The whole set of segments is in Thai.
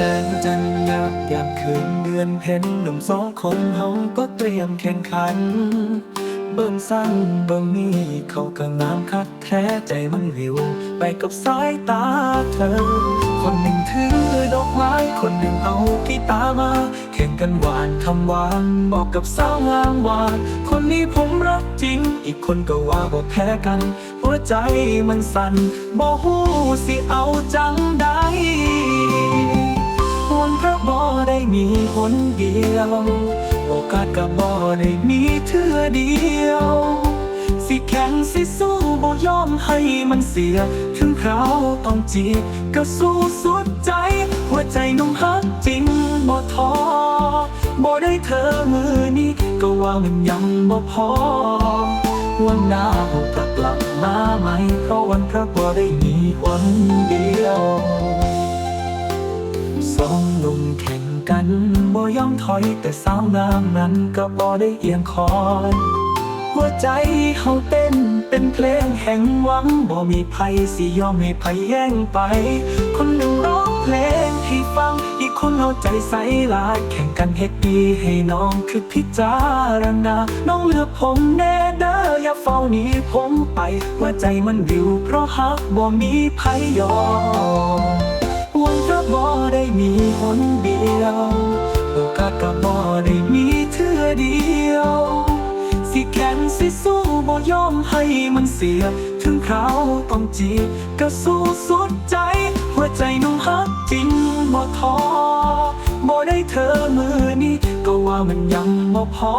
แสงจันทร์ยับยามคืนเดือนเพ็ญหนุ่มสองคนเฮาก็เตรียมแข่งขัน เบิ่งสั้นเบิ่งนี่เขาก็งามคักแท้ใจมันวิว ไปกับสายตาเธอ คนหนึ่งถือดอกไม้คนหนึ่งเอากีตาร์มาแข่งกันหวานคำหวานบอกกับสาวงามหวานคนนี้ผมรักจริง อีกคนก็ว่าบอกแพ้กัน หัวใจมันสั่นบ่ฮู้สิเอาจังได้ มีคนเดียว โอกาสก็บ่ได้มีเทื่อเดียว สิแข่งสิสู้บ่ยอมให้มันเสีย ถึงคราวต้องจีบก็สู้สุดใจ หัวใจนุ่มฮักจริงบ่ท้อบ่ได้เธอมือนี้ก็ว่ามันยังบ่พอวันหน้าเราจะกลับมาไหม เพราะวันพระบ่ได้มีวันเดียวสองหนุ่มแข่ง กันบ่ยอมถอยแต่สาวงามนั้นก็บ่ได้เอียงคอยหัวใจเฮาเต้นเป็นเพลงแห่งหวังบ่มีภัยสิยอมให้ภัยแย่งไป คนหนึ่งร้องเพลงให้ฟัง อีกคนเอาใจใส่หลายแข่งกันเฮ็ดดีให้น้องคือพิจารณา น้องเลือกผมแน่เด้ออย่าเฝ้าหนีผมไปหัวใจมันวิวเพราะฮักบ่มีภัยยอม บ่ได้มีคนเดียว โอกาสก็บ่ได้มีเทื่อเดียว สิแข่งสิสู้บ่ยอมให้มันเสีย ถึงคราวต้องจีบก็สู้สุดใจ หัวใจน้องฮักจริงบ่ท้อบ่ได้เธอมือนี้ก็ว่ามันยังบ่พอ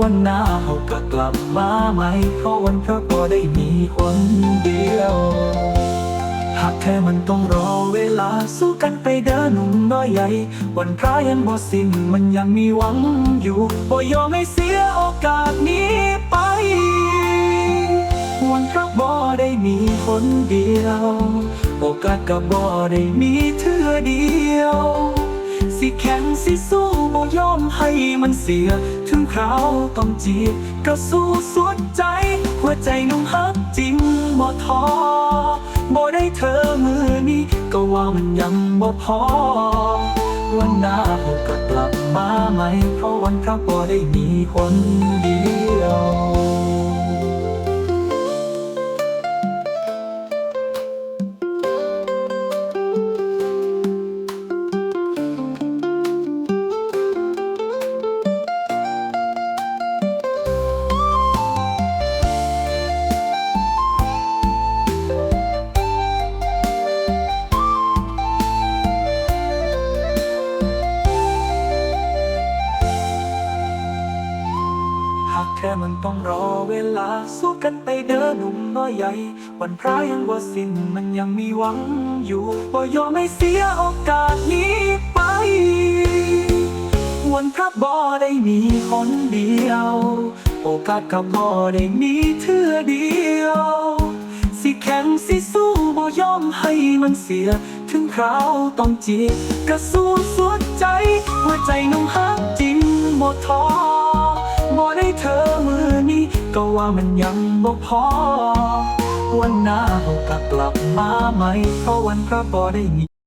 วันหน้าเขาก็กลับมาใหม่เพราะวันพระบ่ได้มีคนเดียว หากแค่มันต้องรอเวลาสู้กันไปเดินหนุ่มน้อยใหญ่ วันพระยังบ่สิ้นมันยังมีหวังอยู่บ่ยอมให้เสียโอกาสนี้ไป วันพระบ่ได้มีคนเดียว โอกาสก็บ่ได้มีเทื่อเดียว สิแข่งสิสู้บ่ยอมให้มันเสีย ถึงคราวต้องจีบก็สู้สุดใจ หัวใจนุ่มฮักจริงบ่ท้อ เธอมือนี้ ก็ว่ามันยังบ่พอ วันหน้าผมก็กลับมาไหม เพราะวันพระบ่ได้มีคนเดียว ค่มันต้องรอเวลา สู้กันไปเด้อหนุ่มน้อยใหญ่ วันพระยังบ่าสิ้นมันยังมีหวังอยู่บ่ยอมให้เสียโอกาสนี้ไป วันพระบ่ได้มีคนเดียว โอกาสก็บ่ได้มีเทื่อเดียว สิแข่งสิสู้บ่ยอมให้มันเสีย ถึงคราวต้องจีบก็สู้สุดใจหัวใจน้องฮักจริงบ่ท้อ เธอมือนี้ ก็ว่ามันยังบ่พอ วันหน้าเรากลับมาใหม่เพราะวันพระบ่ได้มี